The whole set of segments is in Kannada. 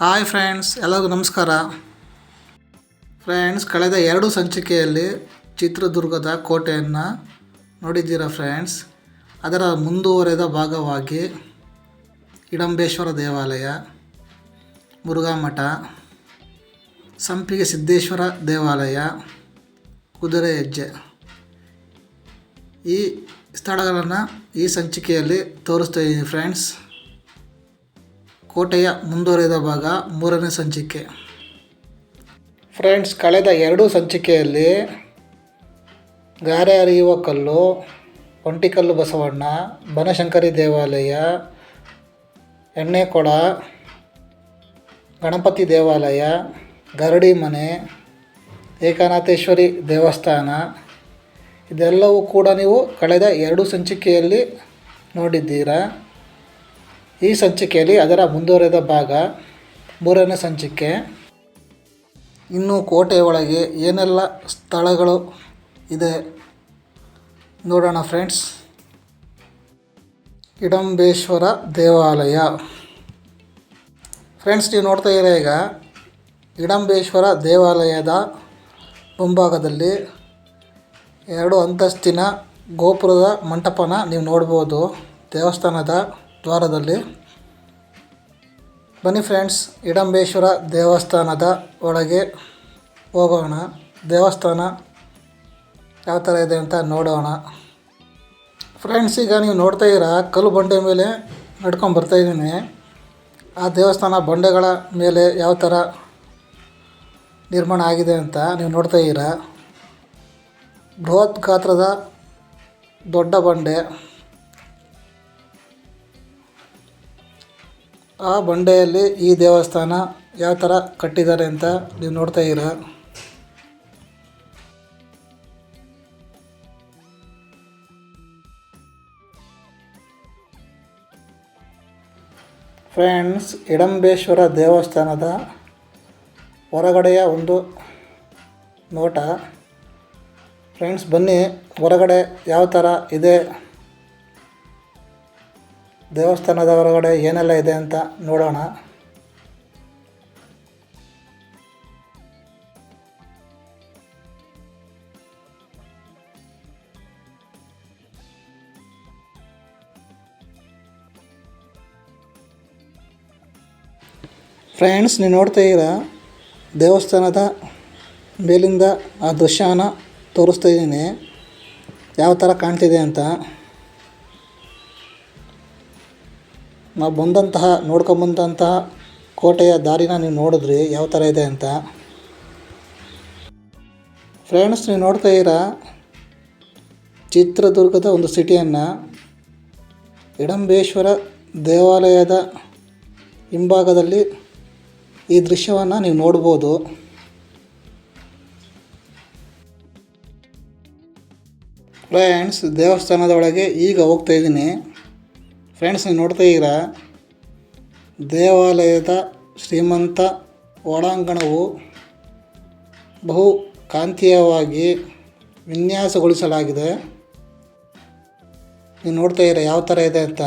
ಹಾಯ್ ಫ್ರೆಂಡ್ಸ್, ಎಲ್ಲರಿಗೂ ನಮಸ್ಕಾರ. ಫ್ರೆಂಡ್ಸ್, ಕಳೆದ ಎರಡು ಸಂಚಿಕೆಯಲ್ಲಿ ಚಿತ್ರದುರ್ಗದ ಕೋಟೆಯನ್ನು ನೋಡಿದ್ದೀರಾ ಫ್ರೆಂಡ್ಸ್? ಅದರ ಮುಂದುವರೆದ ಭಾಗವಾಗಿ ಇಡಂಬೇಶ್ವರ ದೇವಾಲಯ, ಮುರುಘಾಮಠ, ಸಂಪಿಗೆ ಸಿದ್ದೇಶ್ವರ ದೇವಾಲಯ, ಕುದುರೆ ಹೆಜ್ಜೆ. ಈ ಸ್ಥಳಗಳನ್ನು ಈ ಸಂಚಿಕೆಯಲ್ಲಿ ತೋರಿಸ್ತಾ ಇದ್ದೀನಿ ಫ್ರೆಂಡ್ಸ್. ಕೋಟೆಯ ಮುಂದುವರೆದ ಭಾಗ ಮೂರನೇ ಸಂಚಿಕೆ. ಫ್ರೆಂಡ್ಸ್, ಕಳೆದ ಎರಡು ಸಂಚಿಕೆಯಲ್ಲಿ ಗಾರೆ ಹರಿಯುವ ಕಲ್ಲು ಒಂಟಿಕಲ್ಲು ಬಸವಣ್ಣ, ಬನಶಂಕರಿ ದೇವಾಲಯ, ಎಣ್ಣೆಕೊಳ, ಗಣಪತಿ ದೇವಾಲಯ, ಗರಡಿ ಮನೆ, ಏಕನಾಥೇಶ್ವರಿ ದೇವಸ್ಥಾನ, ಇದೆಲ್ಲವೂ ಕೂಡ ನೀವು ಕಳೆದ ಎರಡು ಸಂಚಿಕೆಯಲ್ಲಿ ನೋಡಿದ್ದೀರಾ. ಈ ಸಂಚಿಕೆಯಲ್ಲಿ ಅದರ ಮುಂದುವರೆದ ಭಾಗ ಮೂರನೇ ಸಂಚಿಕೆ. ಇನ್ನು ಕೋಟೆಯ ಒಳಗೆ ಏನೆಲ್ಲ ಸ್ಥಳಗಳು ಇದೆ ನೋಡೋಣ ಫ್ರೆಂಡ್ಸ್. ಇಡಂಬೇಶ್ವರ ದೇವಾಲಯ. ಫ್ರೆಂಡ್ಸ್, ನೀವು ನೋಡ್ತಾ ಇರೋ ಈಗ? ಇಡಂಬೇಶ್ವರ ದೇವಾಲಯದ ಮುಂಭಾಗದಲ್ಲಿ ಎರಡು ಅಂತಸ್ತಿನ ಗೋಪುರದ ಮಂಟಪನ ನೀವು ನೋಡ್ಬೋದು. ದೇವಸ್ಥಾನದ ದ್ವಾರದಲ್ಲಿ. ಬನ್ನಿ ಫ್ರೆಂಡ್ಸ್, ಇಡಂಬೇಶ್ವರ ದೇವಸ್ಥಾನದ ಒಳಗೆ ಹೋಗೋಣ. ದೇವಸ್ಥಾನ ಯಾವ ಥರ ಇದೆ ಅಂತ ನೋಡೋಣ. ಫ್ರೆಂಡ್ಸ್, ಈಗ ನೀವು ನೋಡ್ತಾ ಇದ್ದೀರಾ, ಕಲ್ಲು ಬಂಡೆ ಮೇಲೆ ನಡ್ಕೊಂಡು ಬರ್ತಾಯಿದ್ದೀನಿ ಆ ದೇವಸ್ಥಾನ ಬಂಡೆಗಳ ಮೇಲೆ ಯಾವ ಥರ ನಿರ್ಮಾಣ ಆಗಿದೆ ಅಂತ ನೀವು ನೋಡ್ತಾ ಇದ್ದೀರಾ. ಬೃಹತ್ ಗಾತ್ರದ ದೊಡ್ಡ ಬಂಡೆ. ಆ ಬಂಡೆಯಲ್ಲಿ ಈ ದೇವಸ್ಥಾನ ಯಾವ ಥರ ಕಟ್ಟಿದ್ದಾರೆ ಅಂತ ನೀವು ನೋಡ್ತಾ ಇದ್ದೀರಾ? ಫ್ರೆಂಡ್ಸ್, ಇಡಂಬೇಶ್ವರ ದೇವಸ್ಥಾನದ ಹೊರಗಡೆಯ ಒಂದು ನೋಟ. ಫ್ರೆಂಡ್ಸ್, ಬನ್ನಿ, ಹೊರಗಡೆ ಯಾವ ಥರ ಇದೆ ದೇವಸ್ಥಾನದ ಹೊರಗಡೆ ಏನೆಲ್ಲ ಇದೆ ಅಂತ ನೋಡೋಣ. ಫ್ರೆಂಡ್ಸ್, ನೀವು ನೋಡ್ತಾ ಇದ್ದೀರ? ದೇವಸ್ಥಾನದ ಮೇಲಿಂದ ಆ ದೃಶ್ಯನ ತೋರಿಸ್ತಾ ಇದ್ದೀನಿ. ಯಾವ ಥರ ಕಾಣ್ತಿದೆ ಅಂತ. ನಾವು ಬಂದಂತಹ, ನೋಡ್ಕೊಂಬಂದಂತಹ ಕೋಟೆಯ ದಾರಿನ ನೀವು ನೋಡಿದ್ರಿ, ಯಾವ ಥರ ಇದೆ ಅಂತ. ಫ್ರೆಂಡ್ಸ್ ನೀವು ನೋಡ್ತಾ ಇರ ಚಿತ್ರದುರ್ಗದ ಒಂದು ಸಿಟಿಯನ್ನು ಇಡಂಬೇಶ್ವರ ದೇವಾಲಯದ ಹಿಂಭಾಗದಲ್ಲಿ ಈ ದೃಶ್ಯವನ್ನು ನೀವು ನೋಡ್ಬೋದು. ಫ್ರೆಂಡ್ಸ್ ದೇವಸ್ಥಾನದ ಒಳಗೆ ಈಗ ಹೋಗ್ತಾ ಇದ್ದೀನಿ. ಫ್ರೆಂಡ್ಸ್ ನೀವು ನೋಡ್ತಾ ಇದ್ದೀರಾ? ದೇವಾಲಯದ ಶ್ರೀಮಂತ ಒಳಾಂಗಣವು ಬಹು ಕಾಂತೀಯವಾಗಿ ವಿನ್ಯಾಸಗೊಳಿಸಲಾಗಿದೆ. ನೀವು ನೋಡ್ತಾ ಇದ್ದೀರಾ, ಯಾವ ಥರ ಇದೆ ಅಂತ?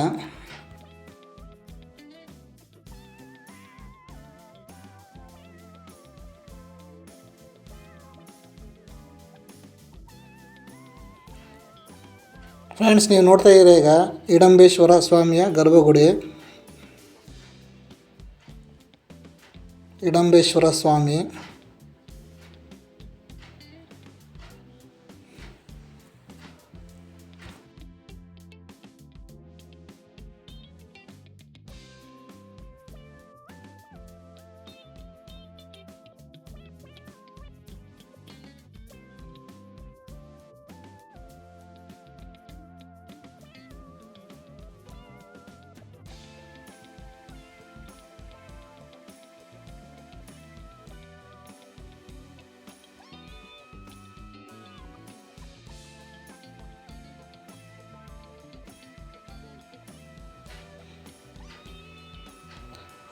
ಫ್ರೆಂಡ್ಸ್ ನೀವು ನೋಡ್ತಾ ಇದ್ದೀರಾ ಈಗ ಹಿಡಂಬೇಶ್ವರ ಸ್ವಾಮಿಯ ಗರ್ಭಗುಡಿ. ಇಡಂಬೇಶ್ವರ ಸ್ವಾಮಿ.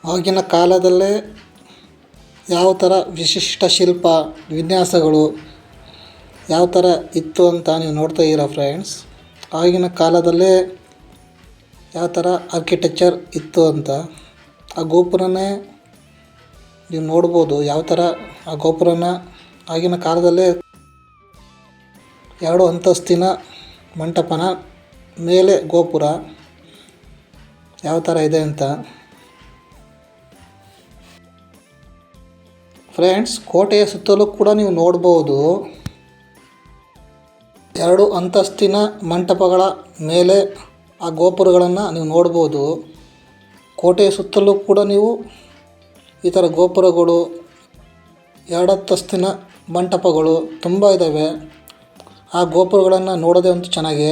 ಆಗಿನ ಕಾಲದಲ್ಲೇ ಯಾವ ಥರ ವಿಶಿಷ್ಟ ಶಿಲ್ಪ ವಿನ್ಯಾಸಗಳು ಯಾವ ಥರ ಇತ್ತು ಅಂತ ನೀವು ನೋಡ್ತಾ ಇದ್ದೀರಾ ಫ್ರೆಂಡ್ಸ್? ಆಗಿನ ಕಾಲದಲ್ಲೇ ಯಾವ ಥರ ಆರ್ಕಿಟೆಕ್ಚರ್ ಇತ್ತು ಅಂತ ಆ ಗೋಪುರನೇ ನೀವು ನೋಡ್ಬೋದು ಯಾವ ಥರ ಆ ಗೋಪುರನ ಆಗಿನ ಕಾಲದಲ್ಲೇ ಎರಡು ಅಂತಸ್ತಿನ ಮಂಟಪನ ಮೇಲೆ ಗೋಪುರ ಯಾವ ಥರ ಇದೆ ಅಂತ ಫ್ರೆಂಡ್ಸ್, ಕೋಟೆಯ ಸುತ್ತಲೂ ಕೂಡ ನೀವು ನೋಡ್ಬೋದು ಎರಡು ಅಂತಸ್ತಿನ ಮಂಟಪಗಳ ಮೇಲೆ ಆ ಗೋಪುರಗಳನ್ನು ನೀವು ನೋಡ್ಬೋದು. ಕೋಟೆಯ ಸುತ್ತಲೂ ಕೂಡ ನೀವು ಈ ಥರ ಗೋಪುರಗಳು ಎರಡಂತಸ್ತಿನ ಮಂಟಪಗಳು ತುಂಬ ಇದ್ದಾವೆ ಆ ಗೋಪುರಗಳನ್ನು ನೋಡೋದೇ ಒಂದು ಚೆನ್ನಾಗಿ.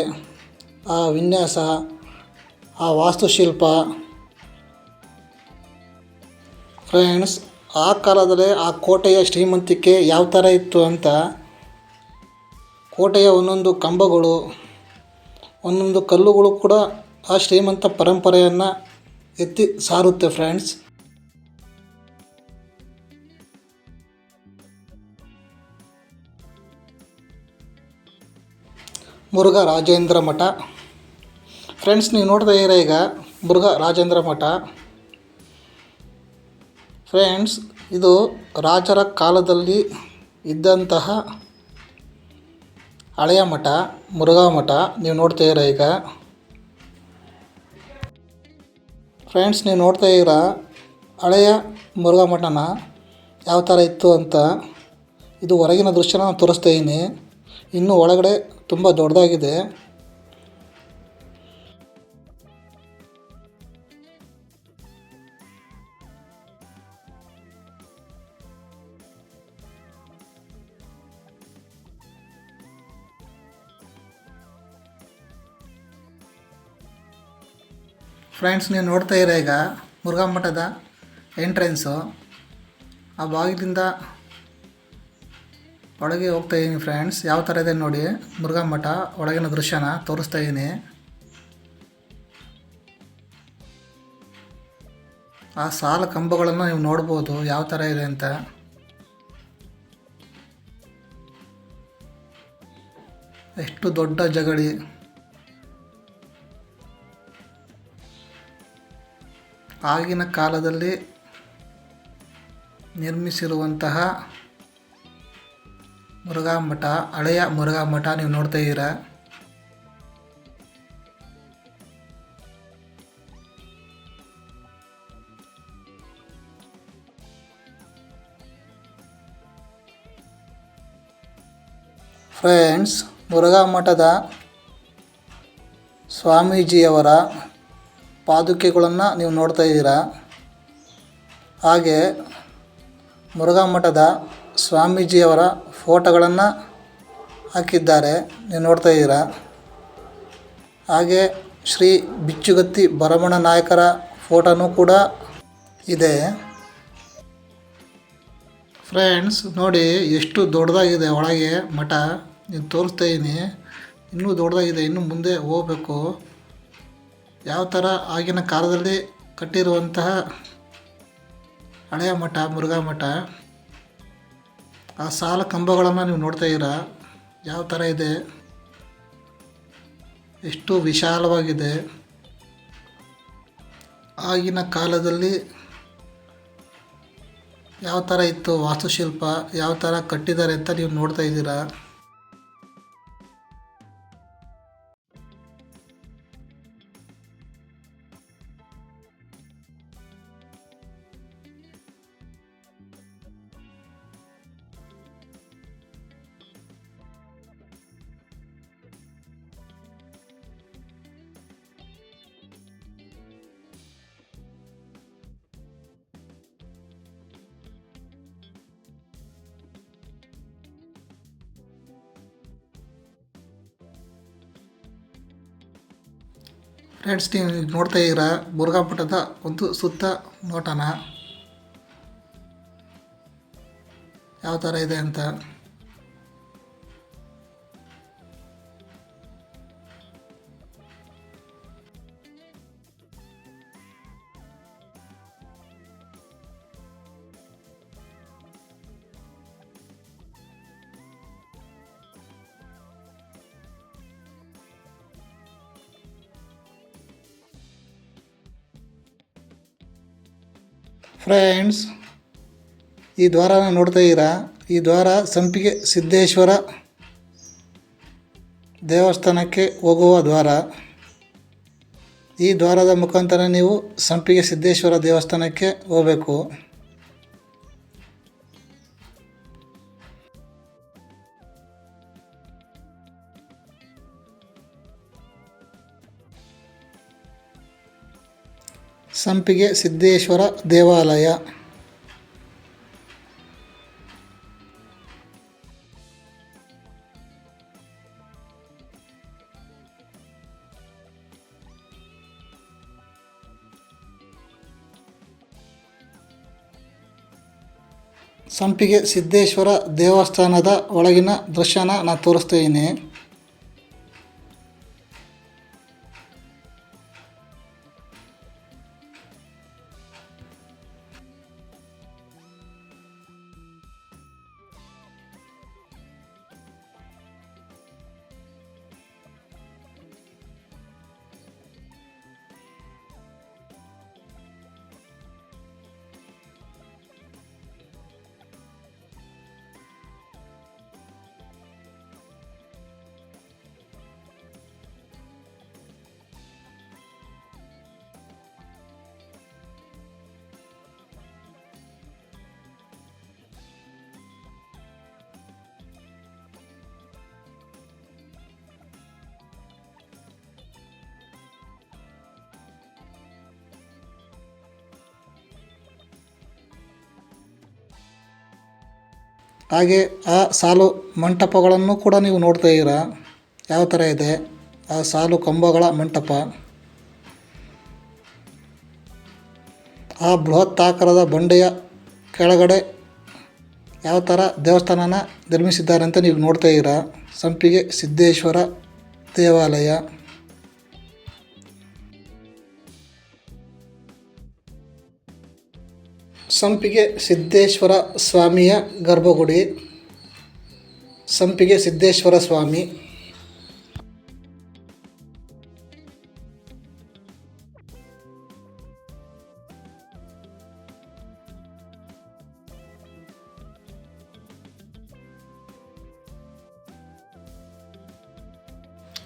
ಆ ವಿನ್ಯಾಸ, ಆ ವಾಸ್ತುಶಿಲ್ಪ. ಫ್ರೆಂಡ್ಸ್ ಆ ಕಾಲದಲ್ಲಿ ಆ ಕೋಟೆಯ ಶ್ರೀಮಂತಿಕೆ ಯಾವ ಥರ ಇತ್ತು ಅಂತ ಕೋಟೆಯ ಒಂದೊಂದು ಕಂಬಗಳು, ಒಂದೊಂದು ಕಲ್ಲುಗಳು ಕೂಡ ಆ ಶ್ರೀಮಂತ ಪರಂಪರೆಯನ್ನು ಎತ್ತಿ ಸಾರುತ್ತೆ ಫ್ರೆಂಡ್ಸ್ ಮುರುಘ ರಾಜೇಂದ್ರ ಮಠ. ಫ್ರೆಂಡ್ಸ್ ನೀವು ನೋಡ್ತಾ ಇದ್ದೀರಾ ಈಗ ಮುರುಘ ರಾಜೇಂದ್ರ ಮಠ. ಫ್ರೆಂಡ್ಸ್, ಇದು ರಾಜರ ಕಾಲದಲ್ಲಿ ಇದ್ದಂತಹ ಹಳೆಯ ಮಠ, ಮುರುಘಾ ಮಠ. ನೀವು ನೋಡ್ತಾ ಇರ ಈಗ? ಫ್ರೆಂಡ್ಸ್, ನೀವು ನೋಡ್ತಾ ಇದ್ದೀರಾ? ಹಳೆಯ ಮುರುಘಾ ಮಠನ ಯಾವ ಥರ ಇತ್ತು ಅಂತ. ಇದು ಹೊರಗಿನ ದೃಶ್ಯನ ನಾನು ತೋರಿಸ್ತಾ ಇದ್ದೀನಿ. ಇನ್ನು ಒಳಗಡೆ ತುಂಬ ದೊಡ್ಡದಾಗಿದೆ. ಫ್ರೆಂಡ್ಸ್ ನೀವು ನೋಡ್ತಾ ಇರೋ ಈಗ ಮುರುಘಾ ಮಠದ ಎಂಟ್ರೆನ್ಸು, ಆ ಬಾಗಿಲಿಂದ ಒಳಗೆ ಹೋಗ್ತಾ ಇದ್ದೀನಿ ಫ್ರೆಂಡ್ಸ್. ಯಾವ ಥರ ಇದೆ ನೋಡಿ ಮುರುಘಾ ಮಠ ಒಳಗಿನ ದೃಶ್ಯನ ತೋರಿಸ್ತಾ ಇದ್ದೀನಿ ಆ ಸಾಲ ಕಂಬಗಳನ್ನು ನೀವು ನೋಡ್ಬೋದು, ಯಾವ ಥರ ಇದೆ ಅಂತ. ಎಷ್ಟು ದೊಡ್ಡ ಜಗಳಿ ಆಗಿನ ಕಾಲದಲ್ಲಿ ನಿರ್ಮಿಸಿರುವಂತಹ ಮುರುಘಾ ಮಠ ಹಳೆಯ ಮುರುಘಾ ಮಠ ನೀವು ನೋಡ್ತಾ ಇದ್ದೀರಾ? ಫ್ರೆಂಡ್ಸ್ ಮುರುಘಾ ಮಠದ ಸ್ವಾಮೀಜಿಯವರ ಪಾದುಕೆಗಳನ್ನು ನೀವು ನೋಡ್ತಾ ಇದ್ದೀರಾ? ಹಾಗೆ ಮುರುಘಾ ಮಠದ ಸ್ವಾಮೀಜಿಯವರ ಫೋಟೋಗಳನ್ನು ಹಾಕಿದ್ದಾರೆ, ನೀವು ನೋಡ್ತಾ ಇದ್ದೀರಾ? ಹಾಗೆ ಶ್ರೀ ಬಿಚ್ಚುಗತ್ತಿ ಭರಮಣ ನಾಯಕರ ಫೋಟೋನೂ ಕೂಡ ಇದೆ. ಫ್ರೆಂಡ್ಸ್, ನೋಡಿ ಎಷ್ಟು ದೊಡ್ಡದಾಗಿದೆ ಒಳಗೆ ಮಠ. ನೀನು ತೋರಿಸ್ತಾ ಇದ್ದೀನಿ ಇನ್ನೂ ದೊಡ್ಡದಾಗಿದೆ, ಇನ್ನು ಮುಂದೆ ಹೋಗಬೇಕು. ಯಾವ ಥರ ಆಗಿನ ಕಾಲದಲ್ಲಿ ಕಟ್ಟಿರುವಂತಹ ಹಳೆಯ ಮಠ, ಮುರುಘಾ ಮಠ, ಆ ಸಾಲ ಕಂಬಗಳನ್ನು ನೀವು ನೋಡ್ತಾ ಇದ್ದೀರಾ? ಯಾವ ಥರ ಇದೆ? ಎಷ್ಟು ವಿಶಾಲವಾಗಿದೆ? ಆಗಿನ ಕಾಲದಲ್ಲಿ ಯಾವ ಥರ ಇತ್ತು ವಾಸ್ತುಶಿಲ್ಪ? ಯಾವ ಥರ ಕಟ್ಟಿದ್ದಾರೆ ಅಂತ ನೀವು ನೋಡ್ತಾ ಇದ್ದೀರಾ? ಫ್ರೆಂಡ್ಸ್ ನೀವು ನೋಡ್ತಾ ಇದ್ದೀರಾ? ಮುರುಘಾ ಒಂದು ಸುತ್ತ ನೋಟನ. ಯಾವ ಥರ ಇದೆ ಅಂತ? ಫ್ರೆಂಡ್ಸ್, ಈ ದ್ವಾರನ ನೋಡ್ತಾ ಇದ್ದೀರಾ? ಈ ದ್ವಾರ ಸಂಪಿಗೆ ಸಿದ್ದೇಶ್ವರ ದೇವಸ್ಥಾನಕ್ಕೆ ಹೋಗುವ ದ್ವಾರ. ಈ ದ್ವಾರದ ಮುಖಾಂತರ ನೀವು ಸಂಪಿಗೆ ಸಿದ್ದೇಶ್ವರ ದೇವಸ್ಥಾನಕ್ಕೆ ಹೋಗಬೇಕು. ಸಂಪಿಗೆ ಸಿದ್ದೇಶ್ವರ ದೇವಾಲಯ. ಸಂಪಿಗೆ ಸಿದ್ದೇಶ್ವರ ದೇವಸ್ಥಾನದ ಒಳಗಿನ ದೃಶ್ಯನ ನಾನು ತೋರಿಸ್ತಾ ಹಾಗೆ ಆ ಸಾಲು ಮಂಟಪಗಳನ್ನು ಕೂಡ ನೀವು ನೋಡ್ತಾ ಇದ್ದೀರಾ. ಯಾವ ಥರ ಇದೆ? ಆ ಸಾಲು ಕಂಬಗಳ ಮಂಟಪ. ಆ ಬೃಹತ್ತಾಕಾರದ ಬಂಡೆಯ ಕೆಳಗಡೆ ಯಾವ ಥರ ದೇವಸ್ಥಾನನ ನಿರ್ಮಿಸಿದ್ದಾರೆ ಅಂತ ನೀವು ನೋಡ್ತಾ ಇದ್ದೀರಾ. ಸಂಪಿಗೆ ಸಿದ್ದೇಶ್ವರ ದೇವಾಲಯ. ಸಂಪಿಗೆ ಸಿದ್ದೇಶ್ವರ ಸ್ವಾಮಿಯ ಗರ್ಭಗುಡಿ. ಸಂಪಿಗೆ ಸಿದ್ದೇಶ್ವರ ಸ್ವಾಮಿ.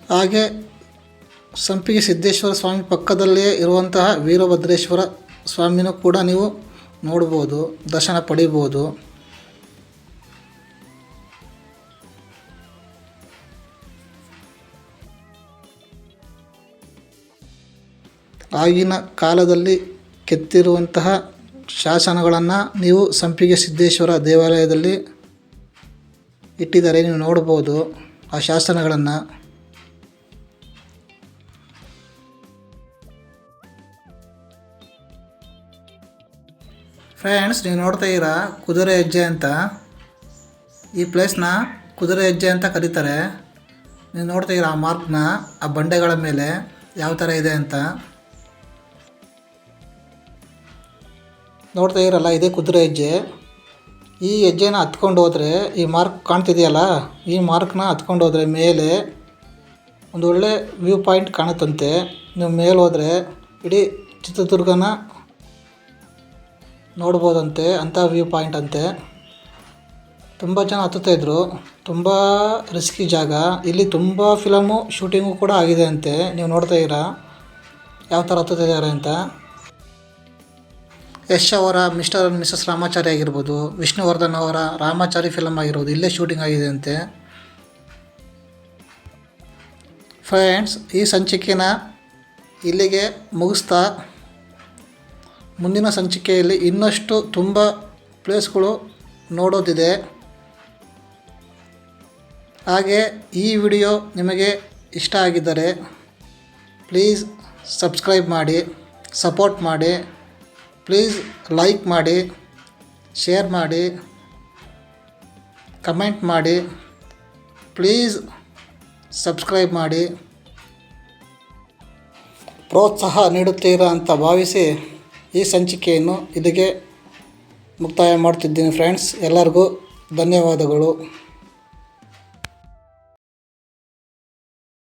ಹಾಗೆ ಸಂಪಿಗೆ ಸಿದ್ದೇಶ್ವರ ಸ್ವಾಮಿ ಪಕ್ಕದಲ್ಲಿಯೇ ಇರುವಂತಹ ವೀರಭದ್ರೇಶ್ವರ ಸ್ವಾಮಿನೂ ಕೂಡ ನೀವು ನೋಡ್ಬೋದು, ದರ್ಶನ ಪಡಿಬೋದು. ಆಗಿನ ಕಾಲದಲ್ಲಿ ಕೆತ್ತಿರುವಂತಹ ಶಾಸನಗಳನ್ನು ನೀವು ಸಂಪಿಗೆ ಸಿದ್ದೇಶ್ವರ ದೇವಾಲಯದಲ್ಲಿ ಇಟ್ಟಿದ್ದಾರೆ, ನೀವು ನೋಡ್ಬೋದು ಆ ಶಾಸನಗಳನ್ನು. ಫ್ರೆಂಡ್ಸ್ ನೀವು ನೋಡ್ತಾ ಇದ್ದೀರಾ? ಕುದುರೆ ಹೆಜ್ಜೆ ಅಂತ. ಈ ಪ್ಲೇಸ್ನ ಕುದುರೆ ಹೆಜ್ಜೆ ಅಂತ ಕರೀತಾರೆ. ನೀವು ನೋಡ್ತಾ ಇರೋ ಆ ಮಾರ್ಕ್ನ ಆ ಬಂಡೆಗಳ ಮೇಲೆ ಯಾವ ಥರ ಇದೆ ಅಂತ. ನೋಡ್ತಾ ಇರಲ್ಲ ಇದೇ ಕುದುರೆ ಹೆಜ್ಜೆ. ಈ ಹೆಜ್ಜೆನ ಹತ್ಕೊಂಡು ಹೋದರೆ, ಈ ಮಾರ್ಕ್ ಕಾಣ್ತಿದೆಯಲ್ಲ? ಈ ಮಾರ್ಕ್ನ ಹತ್ಕೊಂಡು ಹೋದರೆ ಮೇಲೆ ಒಂದು ಒಳ್ಳೆ ವ್ಯೂ ಪಾಯಿಂಟ್ ಕಾಣುತ್ತಂತೆ. ನೀವು ಮೇಲೆ ಹೋದರೆ ಇಡೀ ಚಿತ್ರದುರ್ಗನ ನೋಡ್ಬೋದಂತೆ ಅಂಥ ವ್ಯೂ ಪಾಯಿಂಟ್ ಅಂತೆ. ತುಂಬ ಜನ ಹತ್ತುತ್ತಾಯಿದ್ರು ತುಂಬ ರಿಸ್ಕಿ ಜಾಗ. ಇಲ್ಲಿ ತುಂಬ ಫಿಲಮು ಶೂಟಿಂಗು ಕೂಡ ಆಗಿದೆ ಅಂತೆ. ನೀವು ನೋಡ್ತಾ ಇದ್ದೀರಾ? ಯಾವ ಥರ ಹತ್ತುತ್ತಿದ್ದಾರೆ ಅಂತ. ಯಶ್ ಅವರ ಮಿಸ್ಟರ್ ಆ್ಯಂಡ್ ಮಿಸಸ್ ರಾಮಾಚಾರಿ ಆಗಿರ್ಬೋದು. ವಿಷ್ಣುವರ್ಧನ್ ಅವರ ರಾಮಾಚಾರಿ ಫಿಲಮ್ ಆಗಿರ್ಬೋದು. ಇಲ್ಲೇ ಶೂಟಿಂಗ್ ಆಗಿದೆ ಅಂತೆ. ಫ್ರೆಂಡ್ಸ್ ಈ ಸಂಚಿಕೆನ ಇಲ್ಲಿಗೆ ಮುಗಿಸ್ತಾ ಮುಂದಿನ ಸಂಚಿಕೆಯಲ್ಲಿ ಇನ್ನಷ್ಟು ತುಂಬ ಪ್ಲೇಸ್ಗಳು ನೋಡೋದಿದೆ. ಹಾಗೆ ಈ ವಿಡಿಯೋ ನಿಮಗೆ ಇಷ್ಟ ಆಗಿದ್ದರೆ ಪ್ಲೀಸ್ ಸಬ್ಸ್ಕ್ರೈಬ್ ಮಾಡಿ, ಸಪೋರ್ಟ್ ಮಾಡಿ, ಪ್ಲೀಸ್ ಲೈಕ್ ಮಾಡಿ, ಶೇರ್ ಮಾಡಿ, ಕಮೆಂಟ್ ಮಾಡಿ, ಪ್ಲೀಸ್ ಸಬ್ಸ್ಕ್ರೈಬ್ ಮಾಡಿ. ಪ್ರೋತ್ಸಾಹ ನೀಡುತ್ತೀರಾ ಅಂತ ಭಾವಿಸಿ ಈ ಸಂಚಿಕೆಯನ್ನು ಇದಕ್ಕೆ ಮುಕ್ತಾಯ ಮಾಡ್ತಿದ್ದೀನಿ ಫ್ರೆಂಡ್ಸ್ ಎಲ್ಲರಿಗೂ ಧನ್ಯವಾದಗಳು.